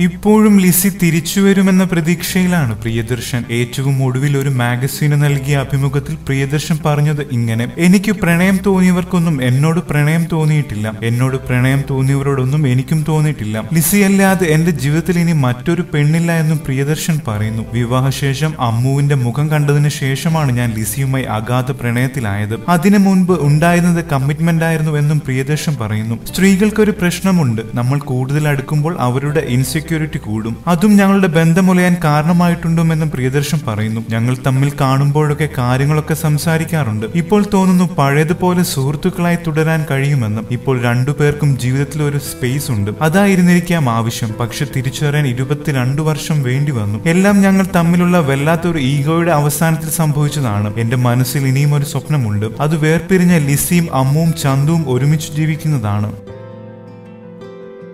ഇപ്പോഴും ലിസി തിരിച്ചുവരുമെന്ന പ്രതീക്ഷയിലാണ് പ്രിയദർശൻ. ഏറ്റവും ഒടുവിൽ ഒരു മാഗസീന് നൽകിയ അഭിമുഖത്തിൽ പ്രിയദർശൻ പറഞ്ഞത് ഇങ്ങനെ എനിക്ക് പ്രണയം തോന്നിയവർക്കൊന്നും എന്നോട് പ്രണയം തോന്നിയിട്ടില്ല. എന്നോട് പ്രണയം തോന്നിയവരോടൊന്നും എനിക്കും തോന്നിയിട്ടില്ല. ലിസി അല്ലാതെ എന്റെ ജീവിതത്തിൽ ഇനി മറ്റൊരു പെണ്ണില്ല എന്നും പ്രിയദർശൻ പറയുന്നു. വിവാഹശേഷം അമ്മുവിന്റെ മുഖം കണ്ടതിന് ശേഷമാണ് ഞാൻ ലിസിയുമായി അഗാധ പ്രണയത്തിലായത്. അതിനു മുൻപ് ഉണ്ടായിരുന്നത് കമ്മിറ്റ്മെന്റ് ആയിരുന്നു എന്നും പ്രിയദർശൻ പറയുന്നു. സ്ത്രീകൾക്കൊരു പ്രശ്നമുണ്ട്. നമ്മൾ കൂടുതൽ അടുക്കുമ്പോൾ അവരുടെ ഇൻസെക്യൂരിറ്റി കൂടും. അതും ഞങ്ങളുടെ ബന്ധമുലയാൻ കാരണമായിട്ടുണ്ടെന്നും പ്രിയദർശൻ പറയുന്നു. ഞങ്ങൾ തമ്മിൽ കാണുമ്പോഴൊക്കെ കാര്യങ്ങളൊക്കെ സംസാരിക്കാറുണ്ട്. ഇപ്പോൾ തോന്നുന്നു പഴയതുപോലെ സുഹൃത്തുക്കളായി തുടരാൻ കഴിയുമെന്നും ഇപ്പോൾ രണ്ടുപേർക്കും ജീവിതത്തിൽ ഒരു സ്പേസ് ഉണ്ട്. അതായിരുന്നിരിക്കാം ആവശ്യം. പക്ഷെ തിരിച്ചറിയാൻ ഇരുപത്തിരണ്ട് വർഷം വേണ്ടി വന്നു. എല്ലാം ഞങ്ങൾ തമ്മിലുള്ള വല്ലാത്തൊരു ഈഗോയുടെ അവസാനത്തിൽ സംഭവിച്ചതാണ്. എന്റെ മനസ്സിൽ ഇനിയും ഒരു സ്വപ്നമുണ്ട്. അത് വേർപിരിഞ്ഞ ലിസിയും അമ്മുവും ചന്തുവും ഒരുമിച്ച് ജീവിക്കുന്നതാണ്.